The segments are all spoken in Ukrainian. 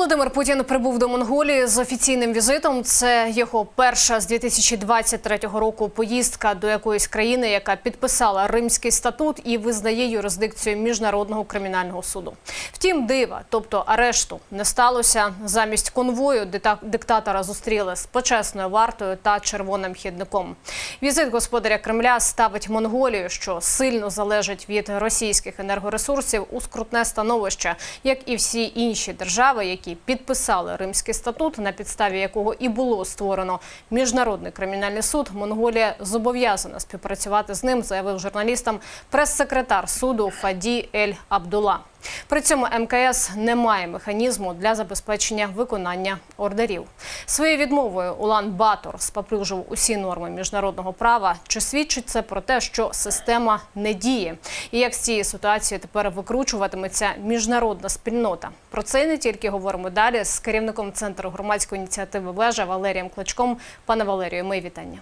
Володимир Путін прибув до Монголії з офіційним візитом. Це його перша з 2023 року поїздка до якоїсь країни, яка підписала Римський статут і визнає юрисдикцію міжнародного кримінального суду. Втім, дива, тобто арешту, не сталося. Замість конвою диктатора зустріли з почесною вартою та червоним хідником. Візит господаря Кремля ставить Монголію, що сильно залежить від російських енергоресурсів, у скрутне становище, як і всі інші держави, які підписали Римський статут, на підставі якого і було створено міжнародний кримінальний суд. Монголія зобов'язана співпрацювати з ним, заявив журналістам прес-секретар суду Фаді Ель Абдула. При цьому МКС не має механізму для забезпечення виконання ордерів. Своєю відмовою Улан Батор споплюжив усі норми міжнародного права. Чи свідчить це про те, що система не діє? І як з цієї ситуації тепер викручуватиметься міжнародна спільнота? Про це не тільки говоримо далі з керівником центру громадської ініціативи Вежа Валерієм Клочком. Пане Валерію, мої вітання.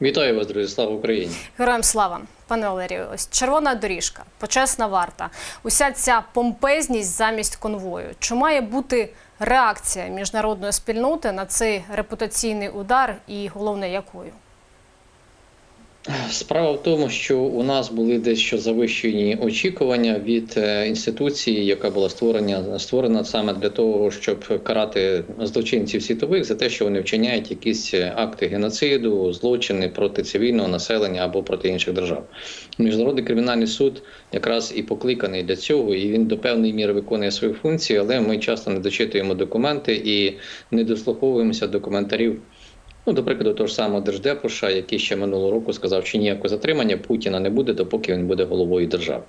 Вітаю вас, друзі, слава Україні! Героям слава, пане Валерію. Ось червона доріжка, почесна варта. Уся ця помпезність замість конвою. Чи має бути реакція міжнародної спільноти на цей репутаційний удар, і головне, якою? Справа в тому, що у нас були дещо завищені очікування від е, інституції, яка була створена створена саме для того, щоб карати злочинців світових за те, що вони вчиняють якісь акти геноциду, злочини проти цивільного населення або проти інших держав. Міжнародний кримінальний суд якраз і покликаний для цього, і він до певної міри виконує свою функцію, але ми часто не дочитуємо документи і не дослуховуємося до коментарів. Ну, до прикладу, того ж самого держдепуша, який ще минулого року сказав, що ніякого затримання Путіна не буде, допоки він буде головою держави.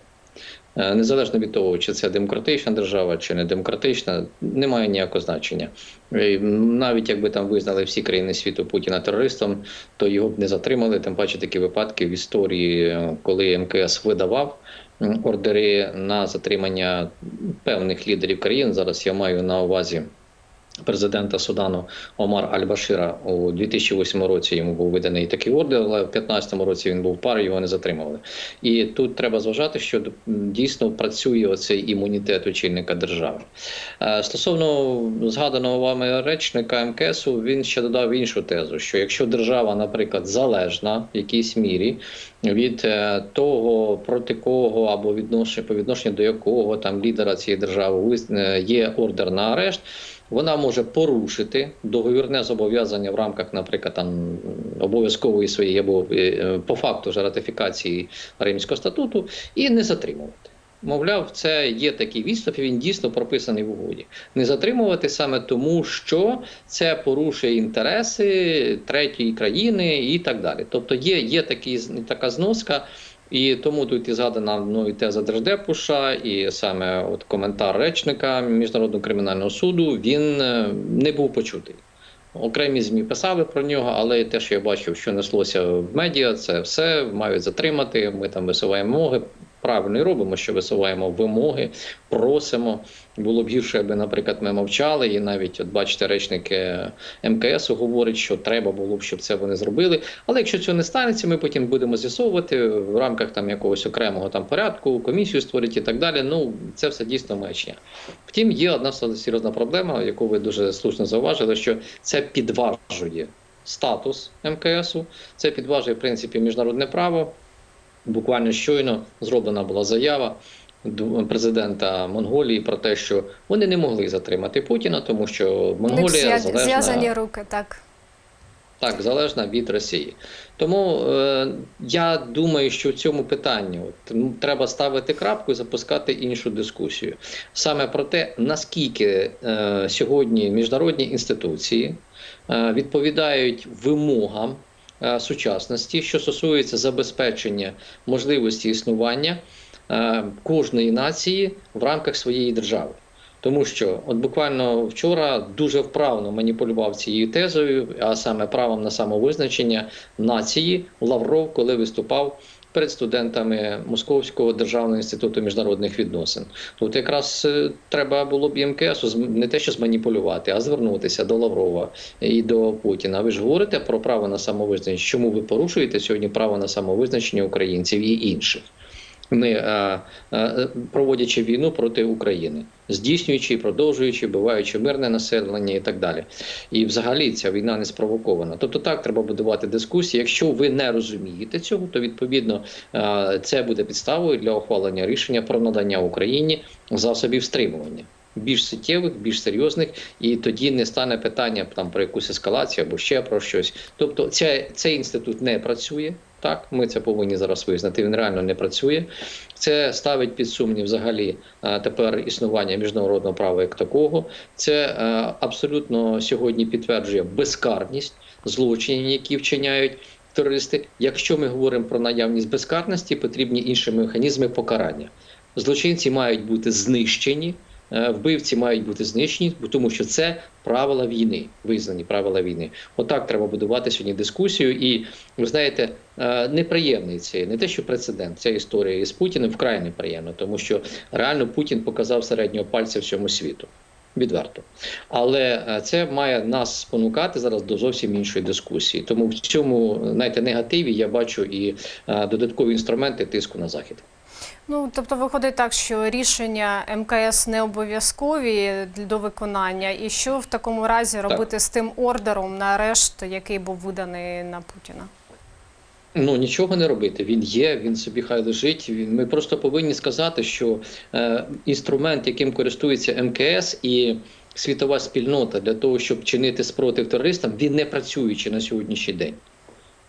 Е, Незалежно від того, чи це демократична держава, чи не демократична, не має ніякого значення. І Навіть якби там визнали всі країни світу Путіна терористом, то його б не затримали. Тим паче такі випадки в історії, е, коли МКС видавав ордери на затримання певних лідерів країн. Зараз я маю на увазі президента Судану Омар Аль-Башира у 2008 році йому був виданий такий ордер, але в 2015 році він був в парі, його не затримували. І тут треба зважати, що дійсно працює оцей імунітет очільника держави. Е, Стосовно згаданого вами речника МКСу, він ще додав іншу тезу: що якщо держава, наприклад, залежна в якійсь мірі від е, того, проти кого або відношення по відношенню до якого там лідера цієї держави е, є ордер на арешт вона може порушити договірне зобов'язання в рамках, наприклад, там обов'язкової своєї або е, по факту вже ратифікації Римського статуту і не затримувати. Мовляв, це є такий відступ, і він дійсно прописаний в угоді. Не затримувати саме тому, що це порушує інтереси третьої країни і так далі. Тобто є, є такі, така зноска. І тому тут і згадана мною теза Держдепуша, і саме от коментар речника Міжнародного кримінального суду він е, не був почутий. Окремі змі писали про нього, але те, що я бачив, що неслося в медіа, це все мають затримати. Ми там висуваємо вимоги. Правильно і робимо, що висуваємо вимоги, просимо. Було б гірше, аби, наприклад, ми мовчали, і навіть, от бачите, речник е, МКС говорить, що треба було б, щоб це вони зробили. Але якщо цього не станеться, ми потім будемо з'ясовувати в рамках там якогось окремого там порядку, комісію створити і так далі. Ну це все дійсно маячня. Втім, є одна серйозна проблема, яку ви дуже слушно зауважили, що це підважує статус МКСу, це підважує в принципі міжнародне право. Буквально щойно зроблена була заява президента Монголії про те, що вони не могли затримати Путіна, тому що Монголія залежна, зв'язані руки, так. так, залежна від Росії. Тому е, я думаю, що в цьому питанні от, треба ставити крапку і запускати іншу дискусію. Саме про те, наскільки е, сьогодні міжнародні інституції е, відповідають вимогам сучасності, що стосується забезпечення можливості існування е, кожної нації в рамках своєї держави. Тому що от буквально вчора дуже вправно маніпулював цією тезою, а саме правом на самовизначення нації Лавров, коли виступав перед студентами Московського державного інституту міжнародних відносин. Тут якраз е, треба було б МКС не те, що зманіпулювати, а звернутися до Лаврова і до Путіна. Ви ж говорите про право на самовизначення. Чому ви порушуєте сьогодні право на самовизначення українців і інших? Ми е, проводячи війну проти України, здійснюючи і продовжуючи, вбиваючи мирне населення і так далі. І взагалі ця війна не спровокована. Тобто так треба будувати дискусії. Якщо ви не розумієте цього, то відповідно е, це буде підставою для ухвалення рішення про надання Україні засобів стримування. Більш суттєвих, більш серйозних, і тоді не стане питання там про якусь ескалацію або ще про щось. Тобто, ця, цей інститут не працює. Так, ми це повинні зараз визнати. Він реально не працює. Це ставить під сумнів взагалі е, тепер існування міжнародного права як такого. Це е, абсолютно сьогодні підтверджує безкарність злочинів, які вчиняють терористи. Якщо ми говоримо про наявність безкарності, потрібні інші механізми покарання. Злочинці мають бути знищені. Е, Вбивці мають бути знищені, тому що це правила війни, визнані правила війни. Отак треба будувати сьогодні дискусію. І ви знаєте, е, неприємний цей не те, що прецедент, ця історія із Путіним вкрай неприємна, тому що реально Путін показав середнього пальця всьому світу. Відверто, але е, це має нас спонукати зараз до зовсім іншої дискусії. Тому в цьому знаєте, негативі я бачу і додаткові інструменти тиску на захід. Ну тобто виходить так, що рішення МКС не обов'язкові до виконання, і що в такому разі робити з тим ордером на арешт, який був виданий на Путіна? Ну нічого не робити. Він є, він собі хай лежить. Він ми просто повинні сказати, що е, інструмент, яким користується МКС і світова спільнота для того, щоб чинити спротив терористам, він не працюючий на сьогоднішній день.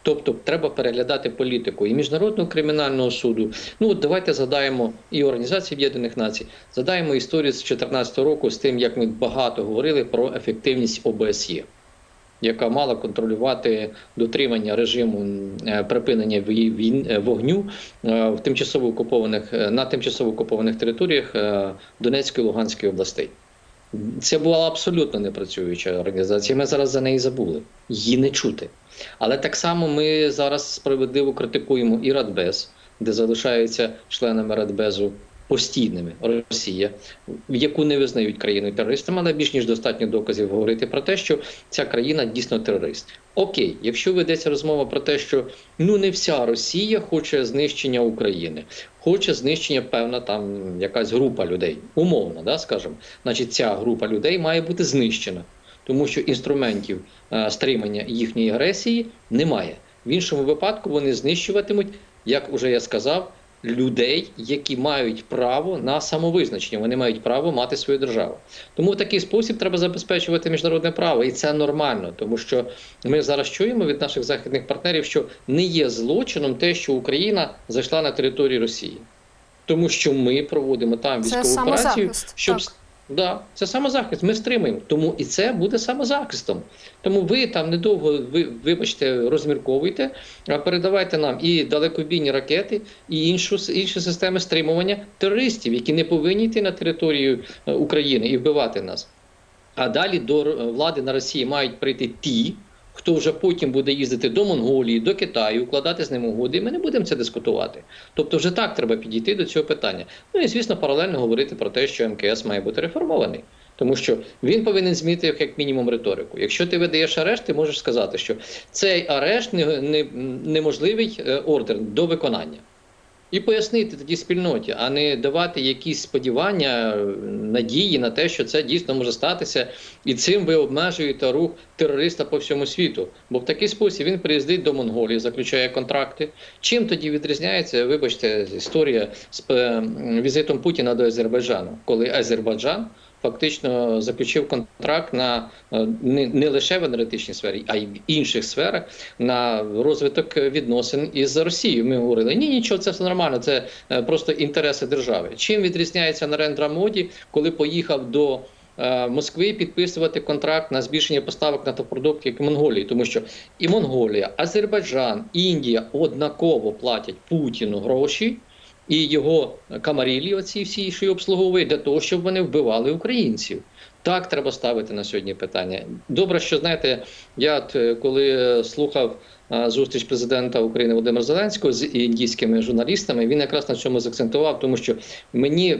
Тобто треба переглядати політику і міжнародного кримінального суду. Ну от давайте згадаємо і Організації Об'єднаних Націй, згадаємо історію з 2014 року з тим, як ми багато говорили про ефективність ОБСЄ яка мала контролювати дотримання режиму е, припинення е, вогню е, в тимчасово окупованих на тимчасово окупованих територіях Донецької і Луганської областей. Це була абсолютно непрацююча організація. Ми зараз за неї забули. Її не чути. Але так само ми зараз справедливо критикуємо і Радбез, де залишаються членами Радбезу постійними Росія, яку не визнають країною терористом, але більш ніж достатньо доказів говорити про те, що ця країна дійсно терорист. Окей, якщо ведеться розмова про те, що ну не вся Росія хоче знищення України, хоче знищення певна там якась група людей, умовно, да, скажімо, значить, ця група людей має бути знищена, тому що інструментів е, стримання їхньої агресії немає. В іншому випадку вони знищуватимуть, як уже я сказав, людей, які мають право на самовизначення. Вони мають право мати свою державу. Тому в такий спосіб треба забезпечувати міжнародне право, і це нормально, тому що ми зараз чуємо від наших західних партнерів, що не є злочином те, що Україна зайшла на територію Росії, тому що ми проводимо там військову операцію, щоб так. Да, це самозахист. Ми стримуємо. Тому і це буде самозахистом. Тому ви там недовго ви вибачте, розмірковуйте, а передавайте нам і далекобійні ракети, і іншу інші системи стримування терористів, які не повинні йти на територію е, України і вбивати нас. А далі до влади на Росії мають прийти ті, хто вже потім буде їздити до Монголії, до Китаю, укладати з ним угоди. Ми не будемо це дискутувати. Тобто, вже так треба підійти до цього питання. Ну і звісно, паралельно говорити про те, що МКС має бути реформований. Тому що він повинен змінити як мінімум риторику. Якщо ти видаєш арешт, ти можеш сказати, що цей арешт не, не, неможливий е, ордер до виконання. І пояснити тоді спільноті, а не давати якісь сподівання, надії на те, що це дійсно може статися, і цим ви обмежуєте рух терориста по всьому світу. Бо в такий спосіб він приїздить до Монголії, заключає контракти. Чим тоді відрізняється, вибачте, історія з е, візитом Путіна до Азербайджану, коли Азербайджан фактично заключив контракт на е, не, не лише в енергетичній сфері, а й в інших сферах на розвиток відносин із Росією. Ми говорили, ні, нічого, це все нормально, це е, просто інтереси держави. Чим відрізняється Нарендра Моді, коли поїхав до е, Москви підписувати контракт на збільшення поставок нафтопродуктів як Монголії, тому що і Монголія, Азербайджан, Індія однаково платять Путіну гроші. І його камарілі, оці всі, що обслуговує, для того, щоб вони вбивали українців. Так треба ставити на сьогодні питання. Добре, що знаєте, я е, коли слухав е, зустріч президента України Володимира Зеленського з індійськими журналістами, він якраз на цьому закцентував, тому що мені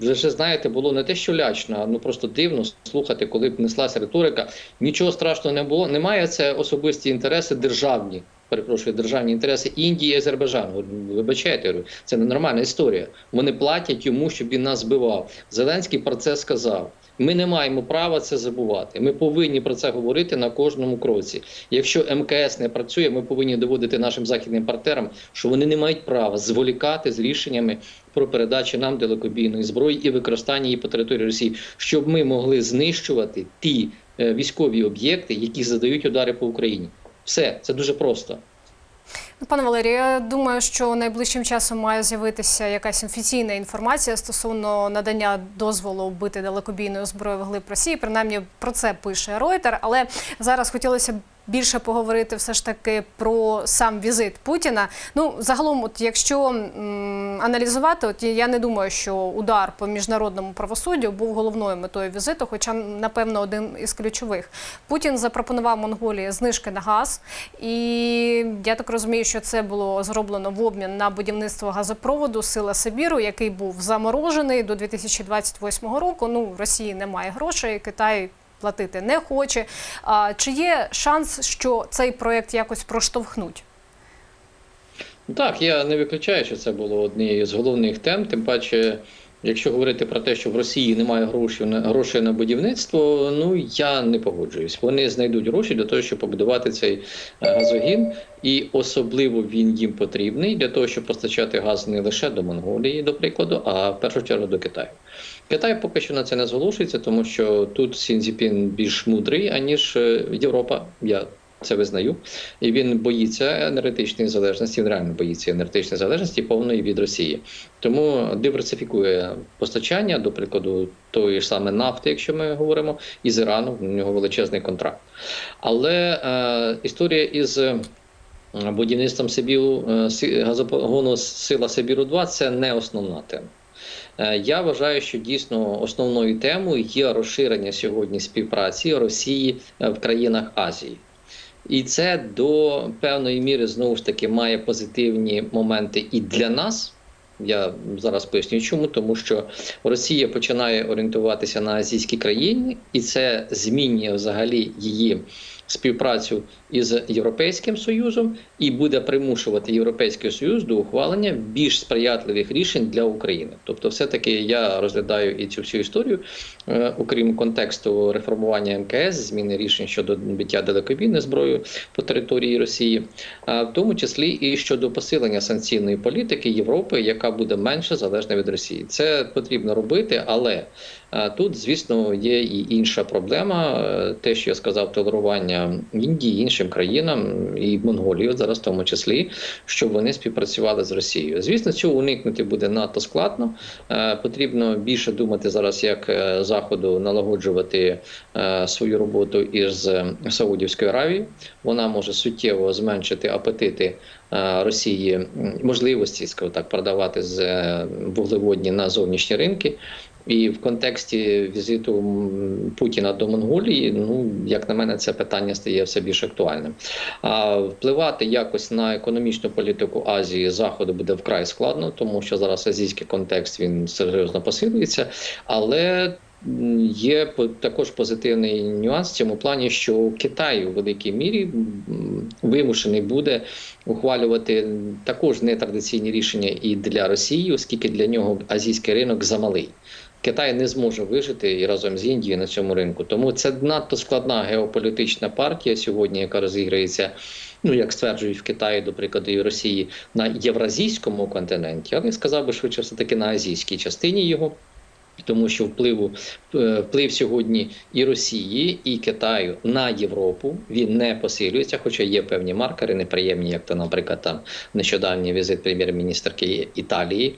вже знаєте, було не те, що лячно, а ну просто дивно слухати, коли б неслася риторика. Нічого страшного не було. Немає це особисті інтереси державні Перепрошую, державні інтереси Індії і Азербайджану. Вибачайте, це ненормальна історія. Вони платять йому, щоб він нас збивав. Зеленський про це сказав. Ми не маємо права це забувати. Ми повинні про це говорити на кожному кроці. Якщо МКС не працює, ми повинні доводити нашим західним партнерам, що вони не мають права зволікати з рішеннями про передачу нам далекобійної зброї і використання її по території Росії, щоб ми могли знищувати ті е, військові об'єкти, які задають удари по Україні. Все це дуже просто. Ну, Пане Валерію, я думаю, що найближчим часом має з'явитися якась офіційна інформація стосовно надання дозволу бити далекобійною зброєю в глиб Росії. Принаймні про це пише Ройтер. Але зараз хотілося б більше поговорити все ж таки про сам візит Путіна. Ну, загалом, от якщо аналізувати, от я не думаю, що удар по міжнародному правосуддю був головною метою візиту, хоча, напевно, один із ключових. Путін запропонував Монголії знижки на газ, і я так розумію, що це було зроблено в обмін на будівництво газопроводу Сила Сибіру, який був заморожений до 2028 року. Ну, Росії немає грошей, Китай платити не хоче. А, чи є шанс, що цей проект якось проштовхнуть? Ну, Так, я не виключаю, що це було однією з головних тем. Тим паче, якщо говорити про те, що в Росії немає грошей на грошей на будівництво, ну я не погоджуюсь. Вони знайдуть гроші для того, щоб побудувати цей е, газогін, і особливо він їм потрібний для того, щоб постачати газ не лише до Монголії, до прикладу, а в першу чергу до Китаю. Китай поки що на це не зголошується, тому що тут Сінзіпін більш мудрий аніж е, Європа. Я це визнаю, і він боїться енергетичної залежності. Він реально боїться енергетичної залежності повної від Росії. Тому диверсифікує постачання, до прикладу, тої ж саме нафти, якщо ми говоримо, із Ірану. У нього величезний контракт. Але е, історія із е, будівництвом Сибіру е, газопогону Сила Сибіру 2 це не основна тема. Е, Я вважаю, що дійсно основною темою є розширення сьогодні співпраці Росії в країнах Азії. І це до певної міри знову ж таки має позитивні моменти і для нас. Я зараз поясню, чому тому, що Росія починає орієнтуватися на азійські країни, і це змінює взагалі її співпрацю із Європейським Союзом і буде примушувати Європейський Союз до ухвалення більш сприятливих рішень для України. Тобто, все-таки я розглядаю і цю всю історію, окрім контексту реформування МКС, зміни рішень щодо биття далекобійною зброєю по території Росії, а в тому числі і щодо посилення санкційної політики Європи, яка буде менше залежна від Росії. Це потрібно робити, але е, тут, звісно, є і інша проблема. е, Те, що я сказав, толерування Індії, іншим країнам і Монголії, зараз в тому числі, щоб вони співпрацювали з Росією. Звісно, цього уникнути буде надто складно. Е, Потрібно більше думати зараз, як е, заходу налагоджувати е, свою роботу із е, Саудівською Аравією. Вона може суттєво зменшити апетити е, Росії, можливості, скажімо так, продавати з вуглеводні на зовнішні ринки. І в контексті візиту Путіна до Монголії, ну як на мене, це питання стає все більш актуальним. А впливати якось на економічну політику Азії заходу буде вкрай складно, тому що зараз азійський контекст він серйозно посилюється, але. Є також позитивний нюанс в цьому плані, що Китай у великій мірі вимушений буде ухвалювати також нетрадиційні рішення і для Росії, оскільки для нього азійський ринок замалий. Китай не зможе вижити і разом з Індією на цьому ринку. Тому це надто складна геополітична партія сьогодні, яка розіграється. Ну, як стверджують в Китаї, до прикладу, і в Росії на євразійському континенті, але я сказав би швидше все таки на азійській частині його. Тому що впливу е, вплив сьогодні і Росії, і Китаю на Європу він не посилюється, хоча є певні маркери неприємні, як то, наприклад, там нещодавній візит прем'єр-міністрки Італії.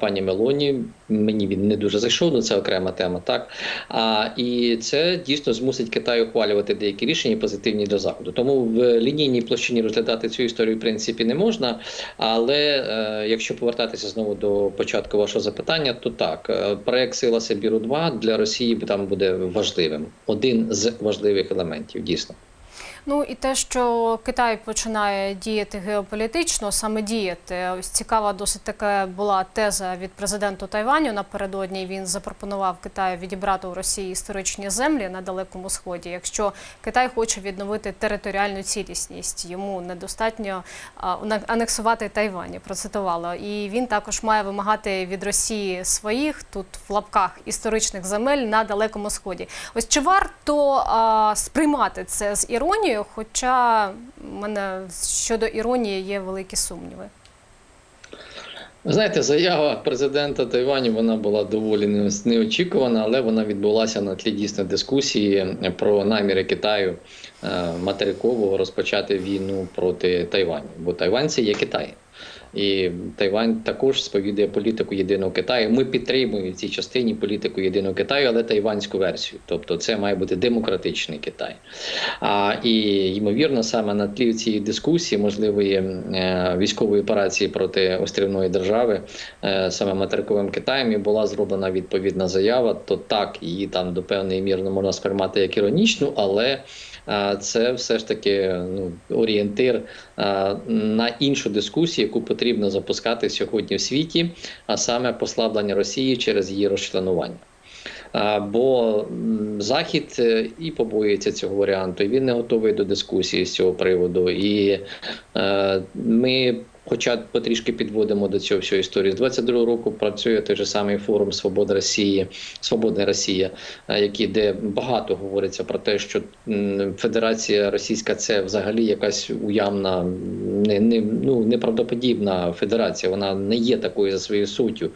Пані Мелоні, мені він не дуже зайшов, ну це окрема тема, так а і це дійсно змусить Китай ухвалювати деякі рішення позитивні для заходу. Тому в лінійній площині розглядати цю історію в принципі не можна. Але е, якщо повертатися знову до початку вашого запитання, то так е, проект Сила Сибіру 2 для Росії там буде важливим, один з важливих елементів, дійсно. Ну і те, що Китай починає діяти геополітично, саме діяти. Ось цікава досить така була теза від президента Тайваню. Напередодні він запропонував Китаю відібрати у Росії історичні землі на далекому сході. Якщо Китай хоче відновити територіальну цілісність, йому недостатньо анексувати Тайвань. Процитувала, і він також має вимагати від Росії своїх тут в лапках історичних земель на далекому сході. Ось чи варто а, сприймати це з іронією? Хоча в мене щодо іронії є великі сумніви. Ви Знаєте, заява президента Тайваню вона була доволі неочікувана, але вона відбулася на тлі дійсно дискусії про наміри Китаю е, материкового розпочати війну проти Тайваню. Бо тайванці є Китай. І Тайвань також сповідує політику єдиного Китаю. Ми підтримуємо в цій частині політику єдиного Китаю, але тайванську версію. Тобто це має бути демократичний Китай. А, і ймовірно, саме на тлі цієї дискусії, можливої е, військової операції проти острівної держави, е, саме материковим Китаєм, і була зроблена відповідна заява. То так її там до певної міри можна сприймати як іронічну, але це все ж таки ну, орієнтир на іншу дискусію, яку потрібно запускати сьогодні в світі, а саме послаблення Росії через її розчленування. Бо Захід е, і побоюється цього варіанту, і він не готовий до дискусії з цього приводу. І е, ми, хоча потрішки підводимо до цього всю історію, з 22-го року працює той же самий форум Свобода Росії, Свободна Росія, е, який де багато говориться про те, що Федерація Російська це взагалі якась уявна, не, не, ну, неправдоподібна федерація. Вона не є такою за своєю суттю.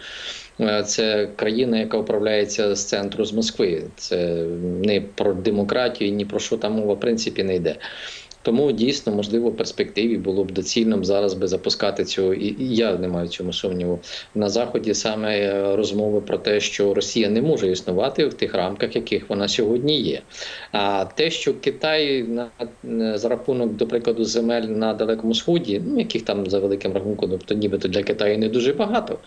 Е, Це країна, яка управляється з центру з Москви. Це не про демократію, ні про що там мова в принципі не йде. Тому дійсно, можливо, в перспективі було б доцільним зараз би запускати цю, і я не маю цьому сумніву. На заході саме е, розмови про те, що Росія не може існувати в тих рамках, яких вона сьогодні є. А те, що Китай на е, за рахунок, до прикладу, земель на далекому сході, ну яких там за великим рахунком, тобто нібито для Китаю не дуже багато,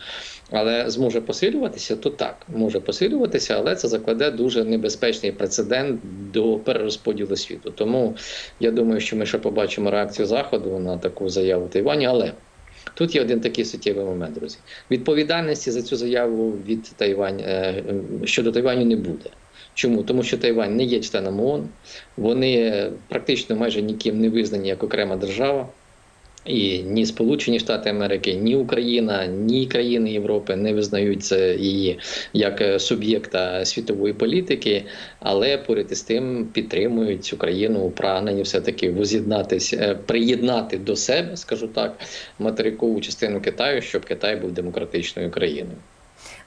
але зможе посилюватися, то так може посилюватися, але це закладе дуже небезпечний прецедент до перерозподілу світу. Тому я думаю, що ми ще побачимо реакцію заходу на таку заяву Тайвані, але. Тут є один такий суттєвий момент, друзі. Відповідальності за цю заяву від Тайвань е, щодо Тайваню не буде. Чому? Тому що Тайвань не є членом ООН, вони практично майже ніким не визнані як окрема держава. І ні Сполучені Штати Америки, ні Україна, ні країни Європи не визнають її як е, суб'єкта світової політики, але поряд із тим підтримують цю країну у прагненні все-таки воз'єднатися, е, приєднати до себе, скажу так, материкову частину Китаю, щоб Китай був демократичною країною.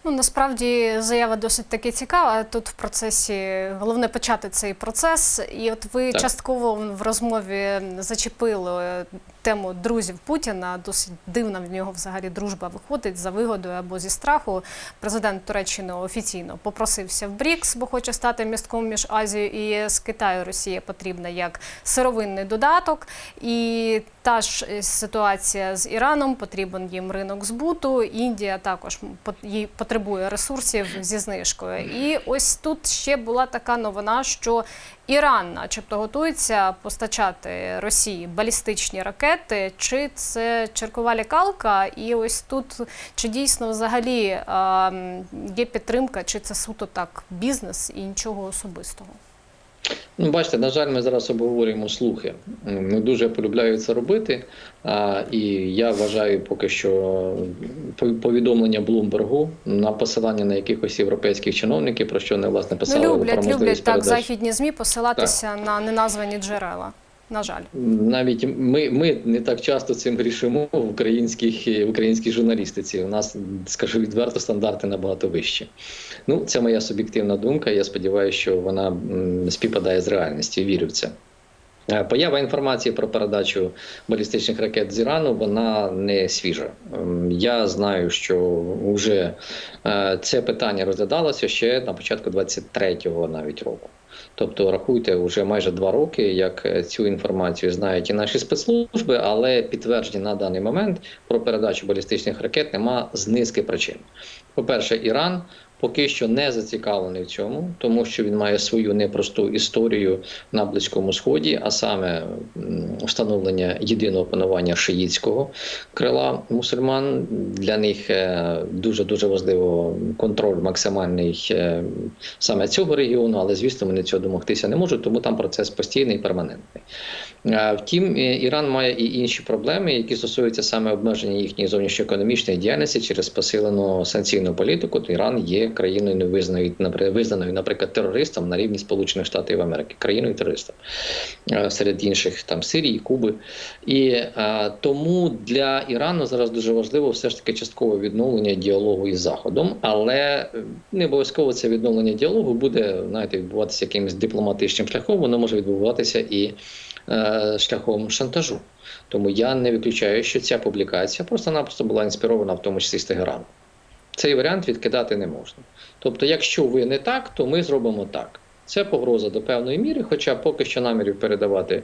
Ну насправді заява досить таки цікава. Тут в процесі головне почати цей процес. І от ви Так. частково в розмові зачепили тему друзів Путіна. Досить дивна в нього взагалі дружба виходить за вигодою або зі страху. Президент Туреччини офіційно попросився в БРІКС, бо хоче стати містком між Азією і ЄС. Китаю Росія потрібна як сировинний додаток. І та ж ситуація з Іраном, потрібен їм ринок збуту. Індія також потребує ресурсів зі знижкою. І ось тут ще була така новина, що Іран, начебто, готується постачати Росії балістичні ракети. Чи це черкова лякалка? І ось тут чи дійсно взагалі е, є підтримка, чи це суто так бізнес і нічого особистого? Ну, бачите, на жаль, ми зараз обговорюємо слухи. Не дуже полюбляю це робити. А, і я вважаю поки що пов- повідомлення Блумбергу на посилання на якихось європейських чиновників, про що вони власне писали Ну, про люблять, можливість люблять так західні змі посилатися на неназвані джерела. На жаль. Навіть ми, ми не так часто цим грішимо в українських в українській журналістиці. У нас, скажу відверто, стандарти набагато вищі. Ну, це моя суб'єктивна думка. Я сподіваюся, що вона співпадає з реальністю. Вірю в це. Е, Поява інформації про передачу балістичних ракет з Ірану вона не свіжа. Ем, Я знаю, що вже е, це питання розглядалося ще на початку 23-го навіть року. Тобто, рахуйте, вже майже два роки, як е, цю інформацію знають і наші спецслужби, але підтвердження на даний момент про передачу балістичних ракет нема з низки причин. По-перше, Іран поки що не зацікавлений в цьому, тому що він має свою непросту історію на Близькому Сході, а саме встановлення єдиного панування шиїцького крила мусульман. Для них дуже дуже важливо контроль максимальний е, саме цього регіону, але звісно вони цього домогтися не можуть, тому там процес постійний і перманентний. Е, Втім, Іран має і інші проблеми, які стосуються саме обмеження їхньої зовнішньоекономічної діяльності через посилену санкційну політику. То Іран є країною не визнаною, наприклад, терористом на рівні Сполучених Штатів Америки, країною терористом е, серед інших там Сирії, Куби. І е, тому для Ірану зараз дуже важливо все ж таки часткове відновлення діалогу із Заходом, але не обов'язково це відновлення діалогу буде знаєте, відбуватися якимось дипломатичним шляхом, воно може відбуватися і шляхом шантажу. Тому я не виключаю, що ця публікація просто-напросто була інспірована, в тому числі з Тегерану. Цей варіант відкидати не можна. Тобто, якщо ви не так, то ми зробимо так. Це погроза до певної міри, хоча поки що намірів передавати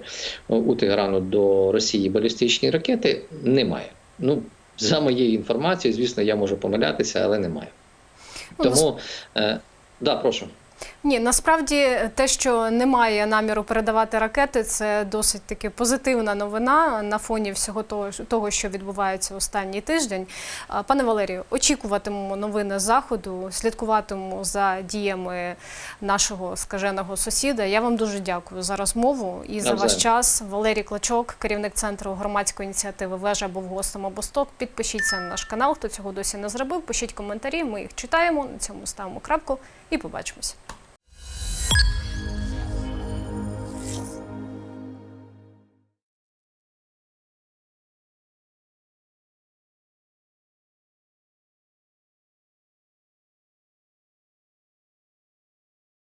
е, у Тегерану до Росії балістичні ракети немає. Ну, за моєю інформацією, звісно, я можу помилятися, але немає. Ну, Тому, е, да, прошу. Ні, насправді те, що немає наміру передавати ракети, це досить таки позитивна новина на фоні всього того, що відбувається останній тиждень. Пане Валерію, очікуватимемо новини з заходу, слідкуватимемо за діями нашого скаженого сусіда. Я вам дуже дякую за розмову і за ваш час. Валерій Клочок, керівник центру громадської ініціативи Вежа, був гостем обосток. Підпишіться на наш канал, хто цього досі не зробив. Пишіть коментарі. Ми їх читаємо. На цьому ставимо крапку і побачимось.